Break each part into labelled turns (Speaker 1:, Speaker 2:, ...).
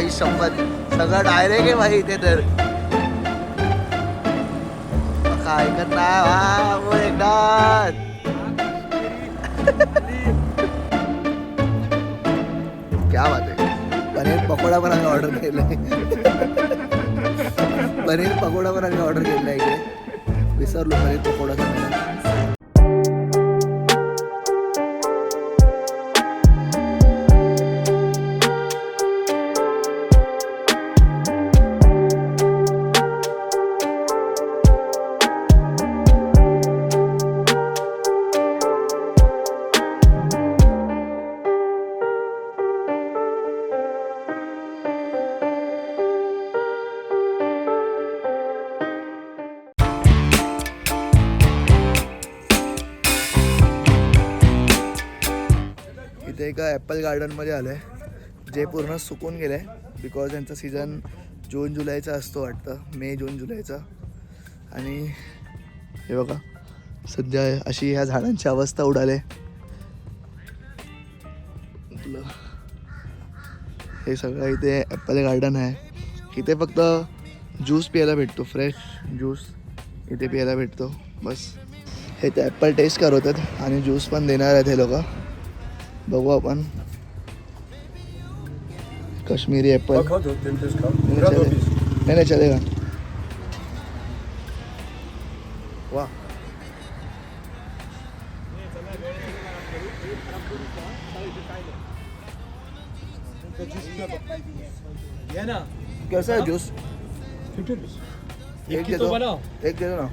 Speaker 1: आई शपथ सगळं डायरेक्ट आहे भाई इथे तर. काय ऐकत नाही. वा एकदा क्या बात आहे. पनीर पकोडा पण आम्ही ऑर्डर केलाय. पनीर पकोडा पण आम्ही ऑर्डर केलेला इकडे. विसरलो पनीर पकोडा सध्या ॲपल गार्डनमध्ये आलो आहे जे पूर्ण सुकून गेलं आहे बिकॉज यांचा सीझन जून जुलैचा असतो वाटतं मे जून जुलैचा. आणि हे बघा सध्या अशी ह्या झाडांची अवस्था उडाले. आपलं हे सगळं इथे ॲपल गार्डन आहे. इथे फक्त ज्यूस प्यायला भेटतो फ्रेश ज्यूस इथे प्यायला भेटतो बस. हे ते ॲपल टेस्ट करवतात आणि ज्यूस पण देणार आहेत हे लोक. बघू आपण. काश्मीरी ॲपल नहीं वाह
Speaker 2: ये ना.
Speaker 1: कैसा है? जूस एक
Speaker 2: की
Speaker 1: दे दो
Speaker 2: बनाओ.
Speaker 1: एक दे दो ना.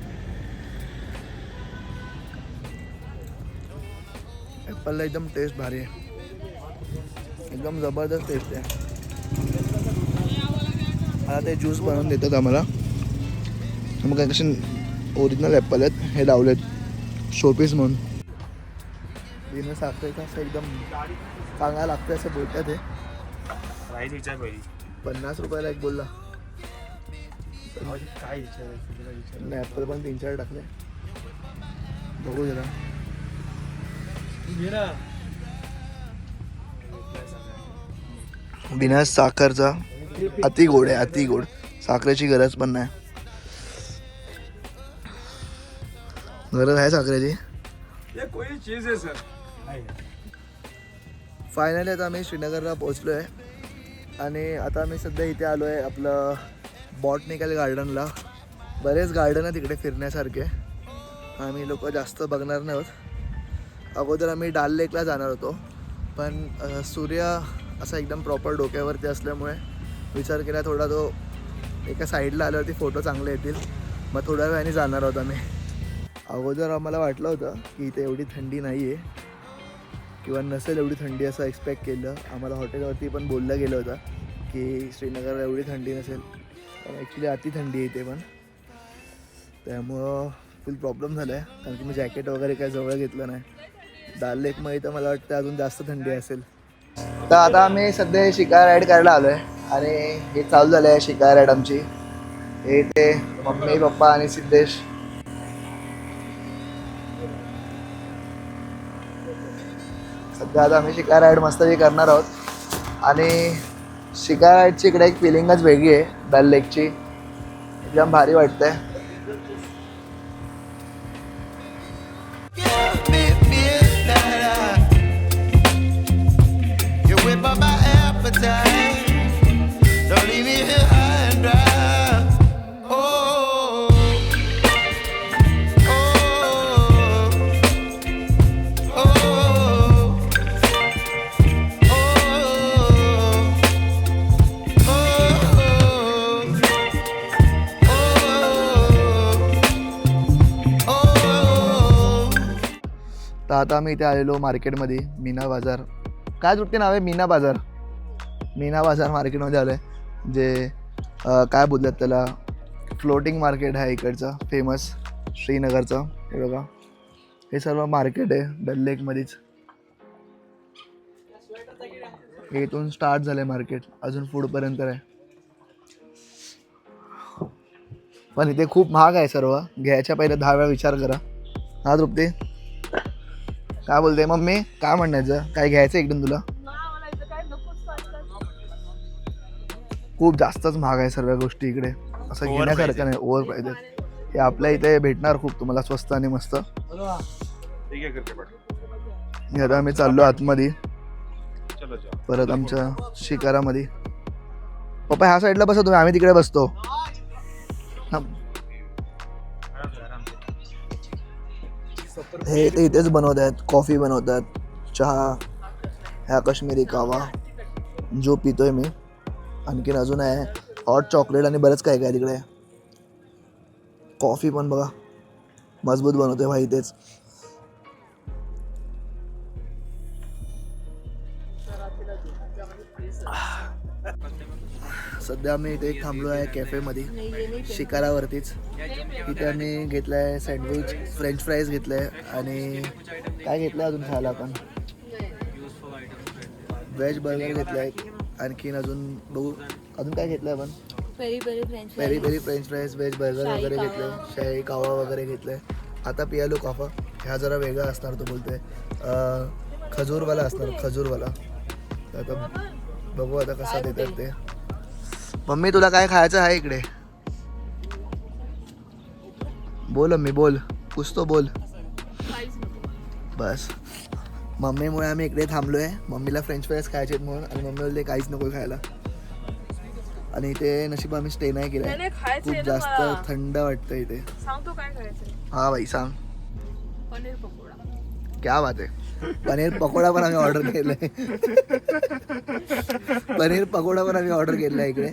Speaker 1: ॲपलला एकदम टेस्ट भारी आहे. एकदम जबरदस्त टेस्ट आहे. आता ते ज्यूस बनवून देतात आम्हाला. मग काय कसे ओरिजिनल ॲपल आहेत हे लावलेत शोपीस म्हणून. बिना साखरेचं असं एकदम चांगला लागतं असं बोलतात हे.
Speaker 2: प्राइस विचार
Speaker 1: पन्नास रुपयाला एक बोलला.
Speaker 2: काय विचार
Speaker 1: ॲपल पण तीन चार टाकले. बघू जरा. बिना साखरचा अति गोड आहे अति गोड. साखरेची गरज पण नाही. गरज आहे साखरेची? फायनली आता आम्ही श्रीनगरला पोहोचलो आहे आणि आता आम्ही सध्या इथे आलो आहे आपलं बॉटनिकल गार्डनला बरेच गार्डन आहे तिकडे फिरण्यासारखे. आम्ही लोक जास्त बघणार नाही आहोत अगोदर आम्ही डाल लेकला जाणार होतो. पण सूर्य असा एकदम प्रॉपर डोक्यावरती असल्यामुळे विचार केला थोडा तो एका साईडला आल्यावरती फोटो चांगले येतील. मग थोड्या वेळाने जाणार आहोत आम्ही. अगोदर आम्हाला वाटलं होतं की इथे एवढी थंडी नाही आहे किंवा नसेल एवढी थंडी असं एक्सपेक्ट केलं. आम्हाला हॉटेलवरती पण बोललं गेलं होतं की श्रीनगरला एवढी थंडी नसेल. पण ॲक्च्युली अति थंडी आहे इथे पण. त्यामुळं फुल प्रॉब्लेम झाला आहे कारण की मी जॅकेट वगैरे काय जवळ घेतलं नाही. दाल लेकमध्ये तर मला वाटतं अजून जास्त थंडी असेल. तर आता आम्ही सध्या शिकार राईड करायला आलो आहे आणि हे चालू झालं आहे शिकार राईड आमची. हे ते मम्मी पप्पा आणि सिद्धेश. सध्या आता आम्ही शिकार राईड मस्त करणार आहोत. आणि शिकार राईडची इकडे एक फिलिंगच वेगळी आहे डल लेकची. एकदम भारी वाटतंय. तर आता आम्ही इथे आलेलो मार्केटमध्ये मीना बाजार. काय तृप्ती नाव आहे? मीना बाजार. मीना बाजार मार्केटमध्ये आलं आहे जे काय बोलतात त्याला? फ्लोटिंग मार्केट आहे इकडचं फेमस श्रीनगरचं. हे बघा. हे सर्व मार्केट आहे डल लेकमध्येच हे इथून स्टार्ट झालं आहे मार्केट. अजून पुढपर्यंत आहे पण इथे खूप महाग आहे सर्व. घ्यायच्या पहिले दहा वेळा विचार करा. हा तृप्ती? काय बोलते मम्मी? काय म्हणायचं? काय घ्यायचं एकदम तुला? खूप जास्तच महाग आहे सर्व गोष्टी इकडे. असं घेण्यासारखं नाही ओव्हर प्राईज हे आपल्या इथे भेटणार खूप तुम्हाला स्वस्त आणि मस्त. आता आम्ही चाललो आतमध्ये. परत आमच्या शिकारामध्ये. पप्पा ह्या साईडला बसा तुम्ही आम्ही तिकडे बसतो. हा, ते इथेच बनवत आहेत कॉफी बनवतात चहा ह्या काश्मीरी कावा जो पितोय मी. आणखीन अजून आहे हॉट चॉकलेट आणि बरंच काय काय तिकडे. कॉफी पण बघा. मजबूत बनवतोय भाई तेच सध्या आम्ही इथे एक थांबलो आहे कॅफेमध्ये शिकारावरतीच. इथे आम्ही घेतलं आहे सँडविच फ्रेंच फ्राईज घेतलं आहे आणि काय घेतलं अजून खायला आपण? व्हेज बर्गर घेतलं आहे आणखीन अजून बघू. अजून काय घेतलं आहे आपण
Speaker 3: peri peri french
Speaker 1: peri peri french fries veg burger वगैरे. घेतलं शाही कावा वगैरे घेतलंय. आता पियालो काफा. ह्या जरा वेगळा असणार तो बोलतोय. खजूरवाला असणार खजूरवाला. तर आता बघू आता कसा देतात ते. मम्मी तुला काय खायचं आहे इकडे? बोल मम्मी बोल. कुछ तो बोल. बस. मम्मीमुळे आम्ही इकडे थांबलो आहे मम्मीला फ्रेंच फ्राईज खायचे म्हणून आणि मम्मी बोलते काहीच नको खायला. आणि इथे नशीब आम्ही स्टे नाही केलाय. खूप जास्त. थंड वाटतं इथे. हा भाई सांग.
Speaker 3: पनीर पकोडा.
Speaker 1: क्या बात आहे. पनीर पकोडा पण आम्ही ऑर्डर केलाय. पनीर पकोडा पण आम्ही ऑर्डर केलाय इकडे.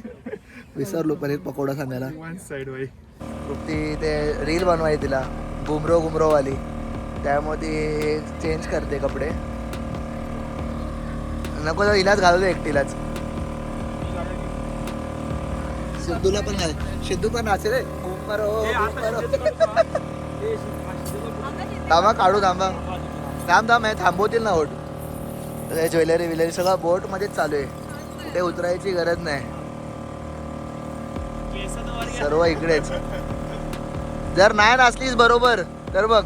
Speaker 1: विसरलो पनीर पकोडा सांगायला.
Speaker 2: वन साइड भाई
Speaker 1: ती ते रील बनवायची तिला. गुमरो गुमरो वाली त्यामध्ये चेंज करते कपडे. नको तर हिलाच घालवतो एकटीलाच. सिद्धूला पण घाल. सिद्धू पण नाचे रे. गुमरो थांबा काढू थांबा. थांब थांब आहे थांबवतील ना बोट ज्वेलरी विलरी सगळं बोट मध्येच चालू आहे. कुठे उतरायची गरज नाही. सर्व इकडेच. जर नाही नाचलीस बरोबर तर बघ.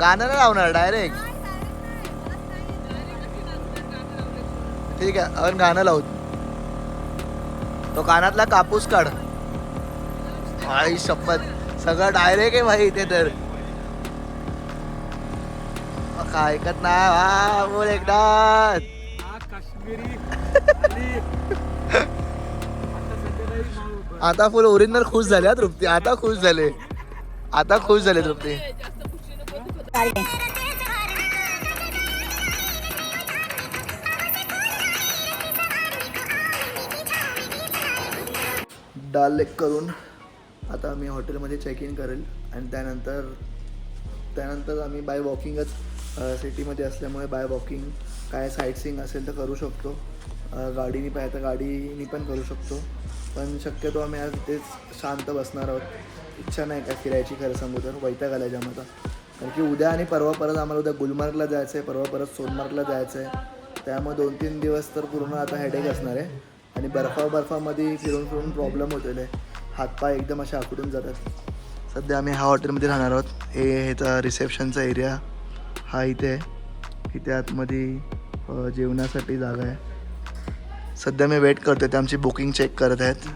Speaker 1: गाणं नाही लावणार डायरेक्ट ठीक आहे आपण गाणं लावू. तो कानातला कापूस काढ. आई शपथ. सगळं डायरेक्ट आहे भाई इथे तर. काय ऐकत नाही. हा बोल एकदा. आता फुल ओरिजिनल खुश झाले तृप्ती. आता खुश झाले. आता खुश झाले तृप्ती. डाल लेक करून आता आम्ही हॉटेलमध्ये चेक इन करेल. आणि त्यानंतर त्यानंतर आम्ही बाय वॉकिंगच सिटीमध्ये असल्यामुळे बाय वॉकिंग काय साईट असेल तर करू शकतो. गाडीनी गाडीने पाहिजे तर गाडीने पण करू शकतो. पण शक्यतो आम्ही आज तेच शांत बसणार आहोत. इच्छा नाही का फिरायची खरं सांगू तर वैताग आला जाम कारण की उद्या आणि परवा परत आम्हाला उद्या गुलमर्गला जायचं आहे परवा परत सोनमार्गला जायचं आहे त्यामुळे दोन तीन दिवस तर पूर्ण आता हेडेक असणार आहे. आणि बर्फा बर्फामध्ये फिरून फिरून प्रॉब्लेम होतेले हातपाय एकदम असे आकडून जातात. सध्या आम्ही ह्या हॉटेलमध्ये राहणार आहोत. हे ह्याचा रिसेप्शनचा एरिया हा इथे आहे. इथे आतमध्ये जेवणासाठी जागा आहे. सध्या मी वेट करतो ते आमची बुकिंग चेक करत आहेत.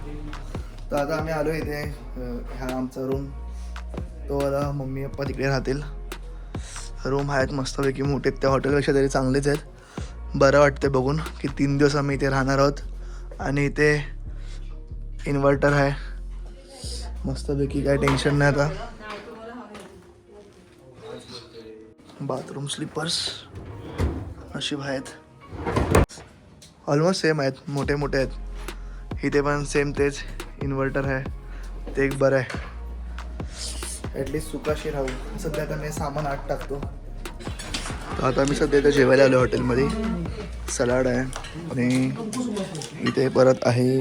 Speaker 1: तर आता आम्ही आलो इथे हा आमचा रूम तो आता मम्मी पप्पा तिकडे राहतील. रूम आहेत मस्तपैकी मोठे आहेत. त्या हॉटेलपेक्षा तरी चांगलेच आहेत. बरं वाटते बघून की तीन दिवस आम्ही इथे राहणार आहोत. आणि इथे इन्व्हर्टर आहे. मस्तपैकी काय टेन्शन नाही आता. बाथरूम स्लीपर्स अशी आहेत. ऑलमोस्ट सेम आहेत मोठे मोठे आहेत. इथे पण सेम तेच इन्व्हर्टर आहे. ते एक बरं आहे. ॲटलिस्ट सुकाशी राहू. सध्या आता मी सामान आत टाकतो. तर आता मी सध्या इथं जेवायला आलो हॉटेलमध्ये. सलाड आहे आणि इथे परत आहे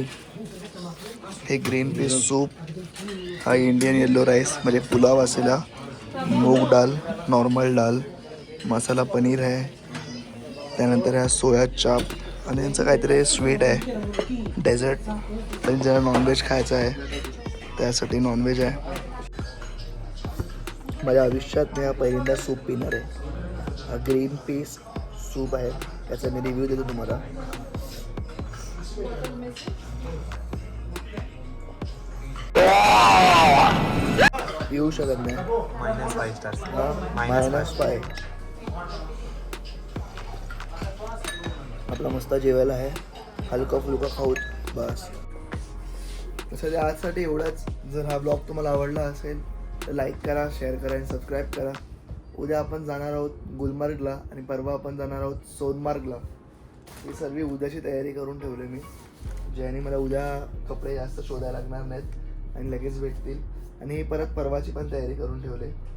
Speaker 1: हे ग्रीन पीस सूप हा इंडियन येल्लो राईस म्हणजे पुलाव असेला मूग डाल नॉर्मल डाल. मसाला पनीर आहे. त्यानंतर हा सोया चाप आणि यांचं काहीतरी स्वीट आहे. डेझर्ट पण ज्याला नॉनव्हेज खायचं आहे त्यासाठी नॉनव्हेज आहे. माझ्या आयुष्यात मी हा पहिल्यांदा सूप पिणार आहे. हा ग्रीन पीस सूप आहे. त्याचा मी रिव्ह्यू देतो तुम्हाला. येऊ शकत नाही.
Speaker 4: Minus five stars
Speaker 1: minus five आपला मस्त जेवायला आहे. हलका फुलका खाऊत बस. तसं आजसाठी एवढंच. जर हा ब्लॉग तुम्हाला आवडला असेल तर लाईक करा शेअर करा आणि सबस्क्राईब करा. उद्या आपण जाणार आहोत गुलमर्गला आणि परवा आपण जाणार आहोत सोनमार्गला. ही सर्व उद्याची तयारी करून ठेवली मी. ज्याने मला उद्या कपडे जास्त शोधायला लागणार नाहीत आणि लगेच भेटतील. आणि परत परवाची पण तयारी करून ठेवले.